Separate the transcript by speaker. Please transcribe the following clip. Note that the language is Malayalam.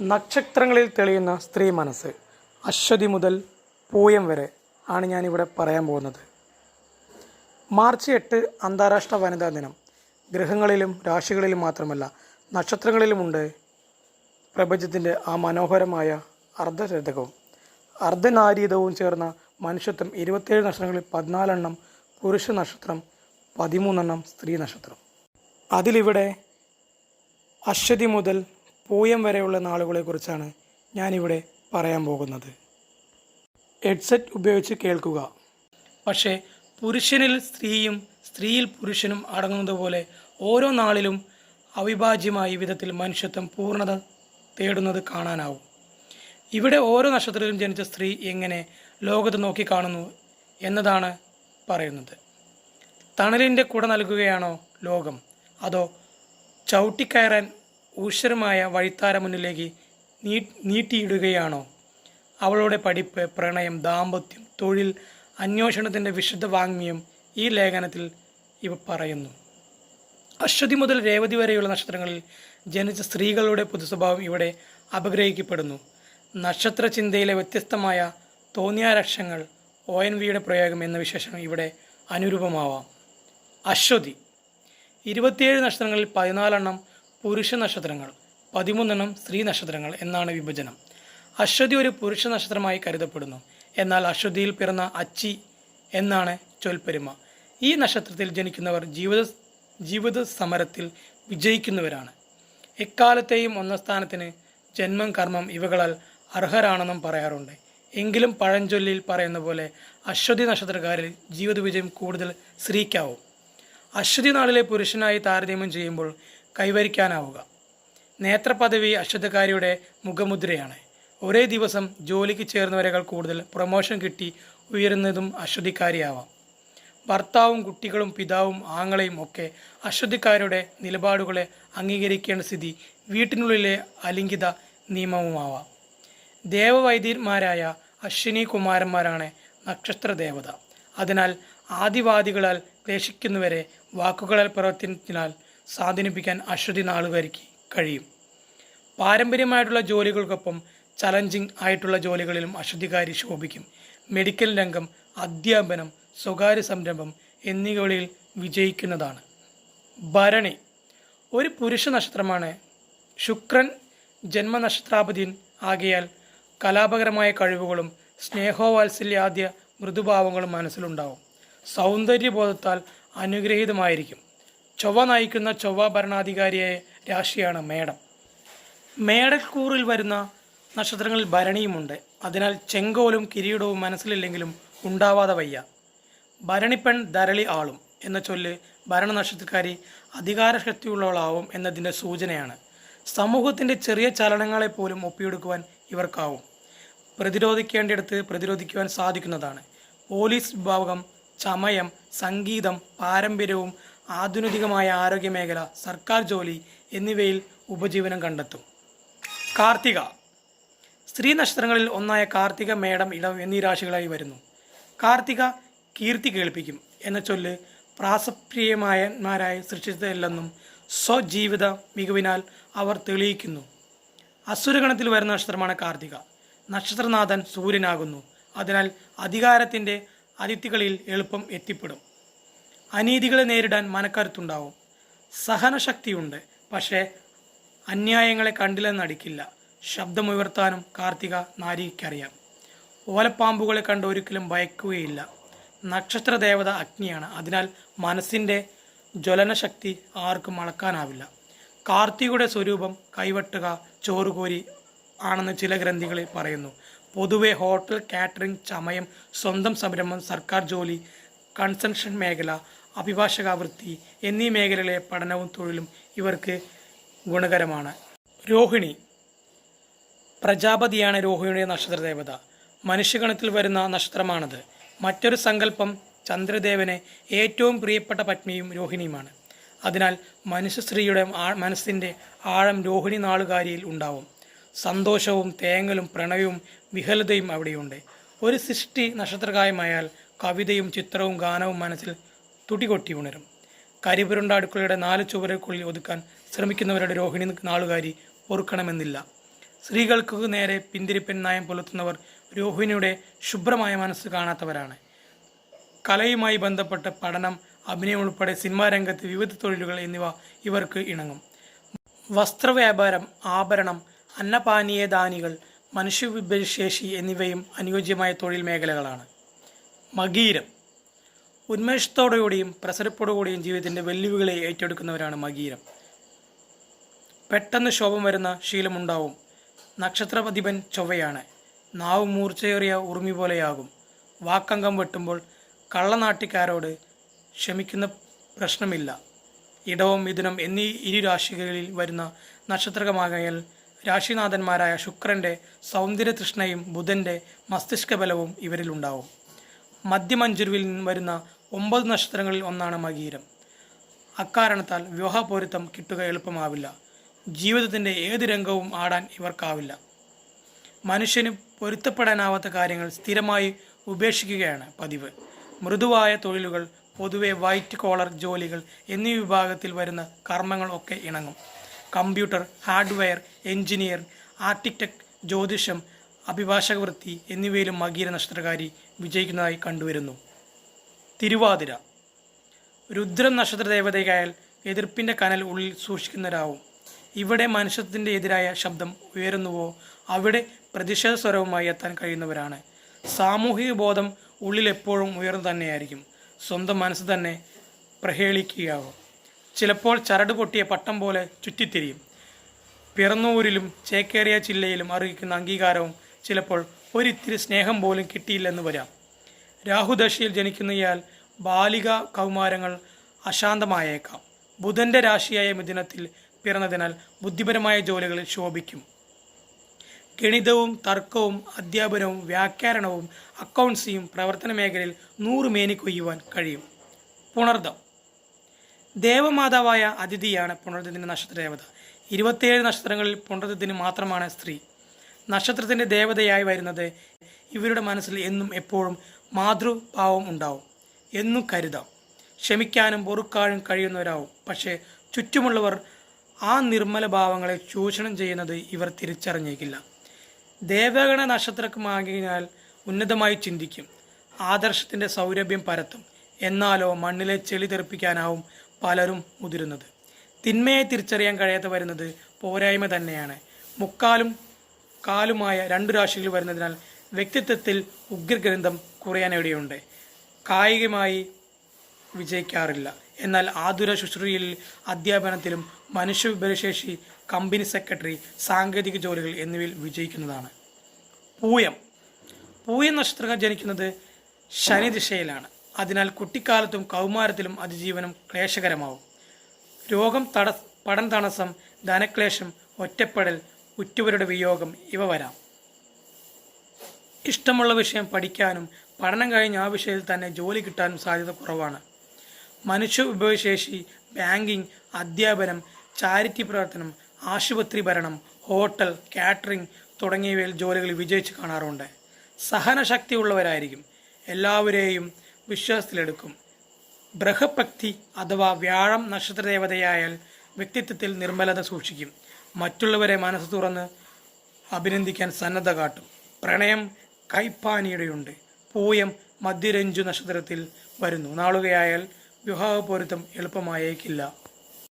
Speaker 1: നക്ഷത്രങ്ങളിൽ തെളിയുന്ന സ്ത്രീ മനസ്സ് അശ്വതി മുതൽ പൂയം വരെ ആണ് ഞാനിവിടെ പറയാൻ പോകുന്നത്. മാർച്ച് എട്ട് അന്താരാഷ്ട്ര വനിതാ ദിനം. ഗ്രഹങ്ങളിലും രാശികളിലും മാത്രമല്ല നക്ഷത്രങ്ങളിലുമുണ്ട് പ്രപഞ്ചത്തിന്റെ ആ മനോഹരമായ അർദ്ധരഥകവും അർദ്ധനാരീതവും ചേർന്ന മനുഷ്യത്വം ഇരുപത്തേഴ് നക്ഷത്രങ്ങളിൽ പതിനാലെണ്ണം പുരുഷ നക്ഷത്രം പതിമൂന്നെണ്ണം സ്ത്രീ നക്ഷത്രം. അതിലിവിടെ അശ്വതി മുതൽ പൂയം വരെയുള്ള നാളുകളെക്കുറിച്ചാണ് ഞാനിവിടെ പറയാൻ പോകുന്നത്. ഹെഡ്സെറ്റ് ഉപയോഗിച്ച് കേൾക്കുക. പക്ഷേ പുരുഷനിൽ സ്ത്രീയും സ്ത്രീയിൽ പുരുഷനും അടങ്ങുന്നത് പോലെ ഓരോ നാളിലും അവിഭാജ്യമായ വിധത്തിൽ മനുഷ്യത്വം പൂർണത തേടുന്നത് കാണാനാവും. ഇവിടെ ഓരോ നക്ഷത്രത്തിലും ജനിച്ച സ്ത്രീ എങ്ങനെ ലോകത്ത് നോക്കിക്കാണുന്നു എന്നതാണ് പറയുന്നത്. തണലിന്റെ കുട നൽകുകയാണോ ലോകം? അതോ ചവിട്ടിക്കയറാൻ ഊശ്വരമായ വഴിത്താര മുന്നിലേക്ക് നീ നീട്ടിയിടുകയാണോ? അവളുടെ പഠിപ്പ് പ്രണയം ദാമ്പത്യം തൊഴിൽ അന്വേഷണത്തിന്റെ വിശുദ്ധ വാങ്മ്യം ഈ ലേഖനത്തിൽ ഇവ പറയുന്നു. അശ്വതി മുതൽ രേവതി വരെയുള്ള നക്ഷത്രങ്ങളിൽ ജനിച്ച സ്ത്രീകളുടെ പൊതുസ്വഭാവം ഇവിടെ അപഗ്രഹിക്കപ്പെടുന്നു. നക്ഷത്ര ചിന്തയിലെ വ്യത്യസ്തമായ തോന്നിയാരക്ഷങ്ങൾ ഒ എൻ വിയുടെ പ്രയോഗം എന്ന വിശേഷണം ഇവിടെ അനുരൂപമാവാം. അശ്വതി. ഇരുപത്തിയേഴ് നക്ഷത്രങ്ങളിൽ പതിനാലെണ്ണം പുരുഷ നക്ഷത്രങ്ങൾ പതിമൂന്നെണ്ണം സ്ത്രീ നക്ഷത്രങ്ങൾ എന്നാണ് വിഭജനം. അശ്വതി ഒരു പുരുഷ നക്ഷത്രമായി കരുതപ്പെടുന്നു. എന്നാൽ അശ്വതിയിൽ പിറന്ന അച്ചി എന്നാണ് ചൊൽപ്പെരുമ ഈ നക്ഷത്രത്തിൽ ജനിക്കുന്നവർ ജീവിത ജീവിത സമരത്തിൽ വിജയിക്കുന്നവരാണ്. എക്കാലത്തെയും ഒന്നാം സ്ഥാനത്തിന് ജന്മം കർമ്മം ഇവകളാൽ അർഹരാണെന്നും പറയാറുണ്ട്. എങ്കിലും പഴഞ്ചൊല്ലിൽ പറയുന്ന പോലെ അശ്വതി നക്ഷത്രക്കാരിൽ ജീവിത വിജയം കൂടുതൽ സ്ത്രീക്കാവും. അശ്വതി നാളിലെ പുരുഷനായി താരതമ്യം ചെയ്യുമ്പോൾ കൈവരിക്കാനാവുക. നേത്രപദവി അശ്വതകാരിയുടെ മുഖമുദ്രയാണ്. ഒരേ ദിവസം ജോലിക്ക് ചേർന്നവരെക്കാൾ കൂടുതൽ പ്രൊമോഷൻ കിട്ടി ഉയരുന്നതും അശ്വതിക്കാരിയാവാം ഭർത്താവും കുട്ടികളും പിതാവും ആങ്ങളെയും ഒക്കെ അശ്വതിക്കാരുടെ നിലപാടുകളെ അംഗീകരിക്കേണ്ട സ്ഥിതി വീട്ടിനുള്ളിലെ അലിംഗിത നിയമവുമാവാം. ദേവവൈദ്യന്മാരായ അശ്വിനി കുമാരന്മാരാണ് നക്ഷത്ര ദേവത അതിനാൽ ആദിവാദികളാൽ ക്ലേശിക്കുന്നവരെ വാക്കുകളാൽ പ്രവർത്തനത്തിനാൽ സ്വാധീനിപ്പിക്കാൻ അശ്വതി നാളുകാരിക്ക് കഴിയും. പാരമ്പര്യമായിട്ടുള്ള ജോലികൾക്കൊപ്പം ചലഞ്ചിങ് ആയിട്ടുള്ള ജോലികളിലും അശ്വതികാരി ശോഭിക്കും. മെഡിക്കൽ രംഗം അധ്യാപനം സ്വകാര്യ സംരംഭം എന്നിവകളിൽ വിജയിക്കുന്നതാണ്. ഭരണി. ഒരു പുരുഷ നക്ഷത്രമാണ്. ശുക്രൻ ജന്മനക്ഷത്രാപതിൻ ആകയാൽ കലാപകരമായ കഴിവുകളും സ്നേഹോവാത്സല്യാദ്യ മൃദുഭാവങ്ങളും മനസ്സിലുണ്ടാവും. സൗന്ദര്യബോധത്താൽ അനുഗ്രഹീതമായിരിക്കും. ചൊവ്വ നയിക്കുന്ന ചൊവ്വ ഭരണാധികാരിയായ രാശിയാണ് മേടം. മേടക്കൂറിൽ വരുന്ന നക്ഷത്രങ്ങളിൽ ഭരണിയുമുണ്ട്. അതിനാൽ ചെങ്കോലും കിരീടവും മനസ്സിലില്ലെങ്കിലും ഉണ്ടാവാതെ വയ്യ. ഭരണിപ്പെൺ ധരളി ആളും എന്ന ചൊല്ല് ഭരണ നക്ഷത്രക്കാരി അധികാരശക്തിയുള്ളവളാവും എന്നതിന്റെ സൂചനയാണ്. സമൂഹത്തിന്റെ ചെറിയ ചലനങ്ങളെ പോലും ഒപ്പിയെടുക്കുവാൻ ഇവർക്കാവും. പ്രതിരോധിക്കേണ്ടിടത്ത് പ്രതിരോധിക്കുവാൻ സാധിക്കുന്നതാണ്. പോലീസ് വിഭാഗം ചമയം സംഗീതം പാരമ്പര്യവും ആധുനികമായ ആരോഗ്യമേഖല സർക്കാർ ജോലി എന്നിവയിൽ ഉപജീവനം കണ്ടെത്തും. കാർത്തിക. സ്ത്രീ നക്ഷത്രങ്ങളിൽ ഒന്നായ കാർത്തിക മേടം ഇടം എന്നീ രാശികളായി വരുന്നു. കാർത്തിക കീർത്തി കേൾപ്പിക്കും എന്ന ചൊല്ല് പ്രാസപ്രിയമായന്മാരായി സൃഷ്ടിച്ചതല്ലെന്നും സ്വജീവിത മികവിനാൽ അവർ തെളിയിക്കുന്നു. അസുരഗണത്തിൽ വരുന്ന നക്ഷത്രമാണ് കാർത്തിക. നക്ഷത്രനാഥൻ സൂര്യനാകുന്നു. അതിനാൽ അധികാരത്തിന്റെ അതിഥികളിൽ എളുപ്പം എത്തിപ്പെടും. അനീതികളെ നേരിടാൻ മനക്കരുത്തുണ്ടാവും. സഹനശക്തിയുണ്ട് പക്ഷേ അന്യായങ്ങളെ കണ്ടില്ലെന്ന് നടിക്കില്ല. ശബ്ദമുയർത്താനും കാർത്തിക നാരിക്കറിയാം ഓലപ്പാമ്പുകളെ കണ്ട് ഒരിക്കലും ഭയക്കുകയില്ല. നക്ഷത്ര ദേവത അഗ്നിയാണ് അതിനാൽ മനസ്സിന്റെ ജ്വലനശക്തി ആർക്കും അളക്കാനാവില്ല. കാർത്തികയുടെ സ്വരൂപം കൈവട്ടുക ചോറുകോരി ആണെന്ന് ചില ഗ്രന്ഥികളിൽ പറയുന്നു. പൊതുവെ ഹോട്ടൽ കാറ്ററിംഗ് ചമയം സ്വന്തം സംരംഭം സർക്കാർ ജോലി കൺസൾഷൻ മേഖല അഭിഭാഷക വൃത്തി എന്നീ മേഖലകളിലെ പഠനവും തൊഴിലും ഇവർക്ക് ഗുണകരമാണ്. രോഹിണി. പ്രജാപതിയാണ് രോഹിണിയുടെ നക്ഷത്രദേവത. മനുഷ്യഗണത്തിൽ വരുന്ന നക്ഷത്രമാണത്. മറ്റൊരു സങ്കല്പം ചന്ദ്രദേവന് ഏറ്റവും പ്രിയപ്പെട്ട പത്നിയും രോഹിണിയുമാണ്. അതിനാൽ മനുഷ്യ സ്ത്രീയുടെ ആ- മനസ്സിന്റെ ആഴം രോഹിണി നാളുകാരിയിൽ ഉണ്ടാവും. സന്തോഷവും തേങ്ങലും പ്രണയവും വിഹലതയും അവിടെയുണ്ട്. ഒരു സൃഷ്ടി നക്ഷത്രകായമായാൽ കവിതയും ചിത്രവും ഗാനവും മനസ്സിൽ തുടികൊട്ടി ഉണരും. കരിപുരണ്ട അടുക്കളയുടെ നാല് ചുവരക്കുള്ളിൽ ഒതുക്കാൻ ശ്രമിക്കുന്നവരുടെ രോഹിണി നാളുകാരി ഓർക്കണമെന്നില്ല സ്ത്രീകൾക്ക് നേരെ പിന്തിരിപ്പൻ നയം പുലർത്തുന്നവർ രോഹിണിയുടെ ശുഭ്രമായ മനസ്സ് കാണാത്തവരാണ്. കലയുമായി ബന്ധപ്പെട്ട പഠനം അഭിനയം ഉൾപ്പെടെ സിനിമാ രംഗത്ത് വിവിധ തൊഴിലുകൾ എന്നിവ ഇവർക്ക് ഇണങ്ങും. വസ്ത്രവ്യാപാരം ആഭരണം അന്നപാനീയദാനികൾ മനുഷ്യവിഭവശേഷി എന്നിവയും അനുയോജ്യമായ തൊഴിൽ മേഖലകളാണ്. മകീരം. ഉന്മേഷത്തോടുകൂടിയും പ്രസരപ്പോടുകൂടിയും ജീവിതത്തിന്റെ വെല്ലുവിളികളെ ഏറ്റെടുക്കുന്നവരാണ് മകീരം. പെട്ടെന്ന് ശോഭം വരുന്ന ശീലമുണ്ടാവും. നക്ഷത്രപതിപൻ ചൊവ്വയാണ്. നാവ് മൂർച്ചയേറിയ ഉറുമി പോലെയാകും. വാക്കങ്കം വെട്ടുമ്പോൾ കള്ളനാട്ടിക്കാരോട് ക്ഷമിക്കുന്ന പ്രശ്നമില്ല. ഇടവും മിഥുനം എന്നീ ഇരു രാശികളിൽ വരുന്ന നക്ഷത്രകമാകയാൽ രാശിനാഥന്മാരായ ശുക്രന്റെ സൗന്ദര്യതൃഷ്ണയും ബുധന്റെ മസ്തിഷ്കബലവും ഇവരിലുണ്ടാവും. മധ്യമഞ്ജുരുവിൽ നിന്ന് വരുന്ന ഒമ്പത് നക്ഷത്രങ്ങളിൽ ഒന്നാണ് മകീരം. അക്കാരണത്താൽ വിവാഹപൗരത്വം കിട്ടുക എളുപ്പമാവില്ല. ജീവിതത്തിന്റെ ഏത് രംഗവും ആടാൻ ഇവർക്കാവില്ല. മനുഷ്യന് പൊരുത്തപ്പെടാനാവാത്ത കാര്യങ്ങൾ സ്ഥിരമായി ഉപേക്ഷിക്കുകയാണ് പതിവ്. മൃദുവായ തൊഴിലുകൾ പൊതുവെ വൈറ്റ് കോളർ ജോലികൾ എന്നീ വിഭാഗത്തിൽ വരുന്ന കർമ്മങ്ങൾ ഒക്കെ ഇണങ്ങും. കമ്പ്യൂട്ടർ ഹാർഡ്വെയർ എഞ്ചിനീയർ ആർട്ടിടെക്ട് ജ്യോതിഷം അഭിഭാഷക വൃത്തി എന്നിവയിലും മകീര നക്ഷത്രകാരി വിജയിക്കുന്നതായി കണ്ടുവരുന്നു. തിരുവാതിര. രുദ്രൻ നക്ഷത്ര ദേവതയായാൽ എതിർപ്പിന്റെ കനൽ ഉള്ളിൽ സൂക്ഷിക്കുന്നവരാവും. ഇവിടെ മനുഷ്യത്തിന്റെ എതിരായ ശബ്ദം ഉയരുന്നുവോ? അവിടെ പ്രതിഷേധ സ്വരവുമായി എത്താൻ കഴിയുന്നവരാണ്. സാമൂഹിക ബോധം ഉള്ളിൽ എപ്പോഴും ഉയർന്നു തന്നെയായിരിക്കും. സ്വന്തം മനസ്സ് തന്നെ പ്രഹേളിക്കുകയാവും. ചിലപ്പോൾ ചരട് പൊട്ടിയ പട്ടം പോലെ ചുറ്റിത്തിരിയും. പിറന്നൂരിലും ചേക്കേറിയ ജില്ലയിലും അറിയിക്കുന്ന അംഗീകാരവും ചിലപ്പോൾ ഒരിത്തിരി സ്നേഹം പോലും കിട്ടിയില്ലെന്ന് വരാം. രാഹുദശയിൽ ജനിക്കുന്ന ഇയാൾ ബാലിക കൗമാരങ്ങൾ അശാന്തമായേക്കാം. ബുധന്റെ രാശിയായ മിഥുനത്തിൽ പിറന്നതിനാൽ ബുദ്ധിപരമായ ജോലികളിൽ ശോഭിക്കും. ഗണിതവും തർക്കവും അധ്യാപനവും വ്യാഖ്യാനവും അക്കൗണ്ട്സിയും പ്രവർത്തന മേഖലയിൽ നൂറ് മേനി കൊയ്യുവാൻ കഴിയും. പുണർദം. ദേവമാതാവായ അതിഥിയാണ് പുണർദത്തിന്റെ നക്ഷത്രദേവത. ഇരുപത്തിയേഴ് നക്ഷത്രങ്ങളിൽ പുണർദത്തിന് മാത്രമാണ് സ്ത്രീ. നക്ഷത്രത്തിന്റെ ദേവതയായി വരുന്നത് ഇവരുടെ മനസ്സിൽ എന്നും എപ്പോഴും മാതൃഭാവം ഉണ്ടാവും എന്നും കരുതാം. ക്ഷമിക്കാനും പൊറുക്കാനും കഴിയുന്നവരാവും. പക്ഷേ ചുറ്റുമുള്ളവർ ആ നിർമ്മല ഭാവങ്ങളെ ചൂഷണം ചെയ്യുന്നത് ഇവർ തിരിച്ചറിഞ്ഞേക്കില്ല. ദേവഗണ നക്ഷത്രമാകിയാൽ ഉന്നതമായി ചിന്തിക്കും. ആദർശത്തിന്റെ സൗരഭ്യം പരത്തും. എന്നാലോ മണ്ണിലെ ചെളി തെറിപ്പിക്കാനാവും പലരും മുതിരുന്നത്. തിന്മയെ തിരിച്ചറിയാൻ കഴിയാതെ വരുന്നത് പോരായ്മ തന്നെയാണ്. മുക്കാലും കാലുമായ രണ്ട് രാശികൾ വരുന്നതിനാൽ വ്യക്തിത്വത്തിൽ ഉഗ്രഗ്രന്ഥം കുറയാനിടയുണ്ട് കായികമായി വിജയിക്കാറില്ല. എന്നാൽ ആതുര ശുശ്രൂഷയിൽ അധ്യാപനത്തിലും മനുഷ്യവിഭരശേഷി കമ്പനി സെക്രട്ടറി സാങ്കേതിക ജോലികൾ എന്നിവയിൽ വിജയിക്കുന്നതാണ്. പൂയം. പൂയം നക്ഷത്രം ജനിക്കുന്നത് ശനി ദിശയിലാണ് അതിനാൽ കുട്ടിക്കാലത്തും കൗമാരത്തിലും അതിജീവനം ക്ലേശകരമാവും. രോഗം തട പഠന തടസ്സം ധനക്ലേശം ഒറ്റപ്പെടൽ ഉറ്റവരുടെ വിയോഗം ഇവ വരാം. ഇഷ്ടമുള്ള വിഷയം പഠിക്കാനും പഠനം കഴിഞ്ഞ് ആ വിഷയത്തിൽ തന്നെ ജോലി കിട്ടാനും സാധ്യത കുറവാണ്. മനുഷ്യ വിഭവശേഷി ബാങ്കിങ് അധ്യാപനം ചാരിറ്റി പ്രവർത്തനം ആശുപത്രി ഭരണം ഹോട്ടൽ കാറ്ററിംഗ് തുടങ്ങിയവയിൽ ജോലികൾ വിജയിച്ച് കാണാറുണ്ട്. സഹനശക്തി ഉള്ളവരായിരിക്കും എല്ലാവരെയും വിശ്വാസത്തിലെടുക്കും. ബൃഹപക്തി അഥവാ വ്യാഴം നക്ഷത്രദേവതയായാൽ വ്യക്തിത്വത്തിൽ നിർമ്മലത സൂക്ഷിക്കും. മറ്റുള്ളവരെ മനസ്സ് തുറന്ന് അഭിനന്ദിക്കാൻ സന്നദ്ധ കാട്ടും. പ്രണയം കൈപ്പാനിയുടെയുണ്ട്. പൂയം മധ്യരഞ്ജു നക്ഷത്രത്തിൽ വരുന്നു. നാളുകയായാൽ വിവാഹ പൊരുത്തം എളുപ്പമായേക്കില്ല.